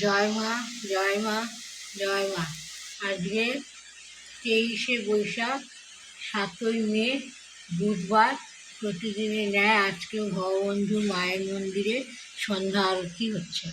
জয় মা জয় মা জয় মা। আজকে তেইশে বৈশাখ, সাতই মে, বুধবার। প্রতিদিনের ন্যায় আজকেও ভগবন্ধু মায়ের মন্দিরে সন্ধ্যা আরতি হচ্ছে।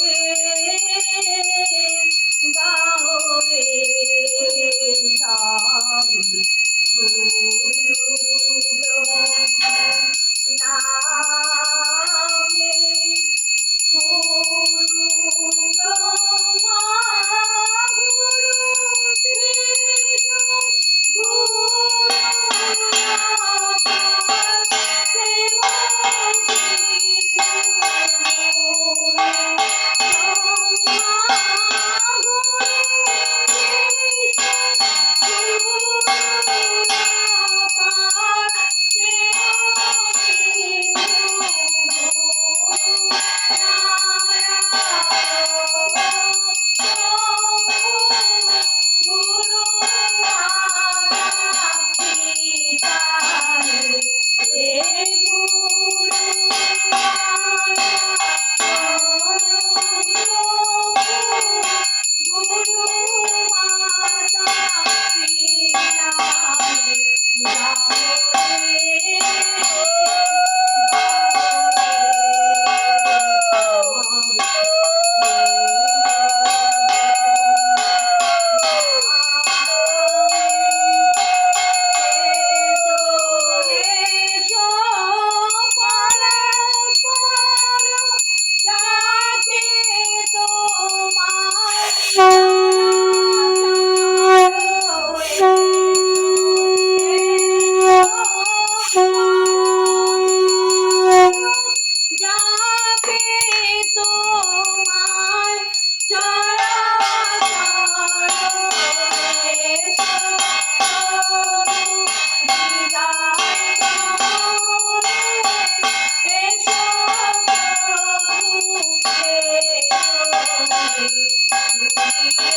রে গাও রে গুরু নামে গুরু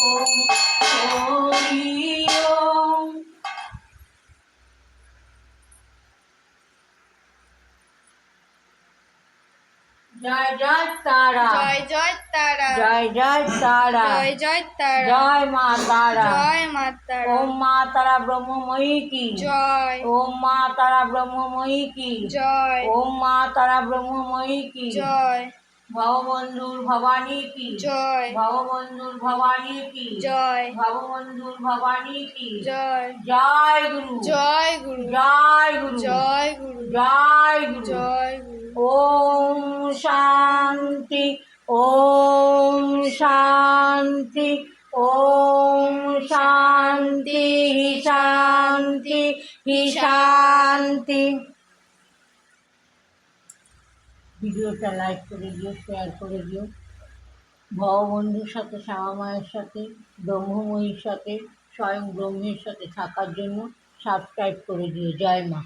জয় জয় তারা। জয় জয় তারা। জয় জয় তারা। জয় জয় তারা। জয় মা তারা। জয় মা তারা। ওম মা তারা ব্রহ্মময়ী কি জয়। ওম মা তারা ব্রহ্মময়ী কি জয়। ওম মা তারা ব্রহ্মময়ী কি জয়। ভববন্ধুর ভবানী কি? জয়। ভববন্ধুর ভবানী কি? জয়। ভববন্ধুর ভবানী কি? জয়। জয় গুরু। জয় গুরু। জয় গুরু। জয় গুরু। জয় গুরু। জয় গুরু। ওম শান্তি। ওম শান্তি। ওম শান্তি। শান্তি। শান্তি। ভিডিওটা লাইক করে দিও শেয়ার করে দিও। ভববন্ধুর সাথে, শ্যামা মায়ের সাথে, ব্রহ্মময়ীর সাথে, স্বয়ং ব্রহ্মের সাথে থাকার জন্য সাবস্ক্রাইব করে দিও। জয় মা।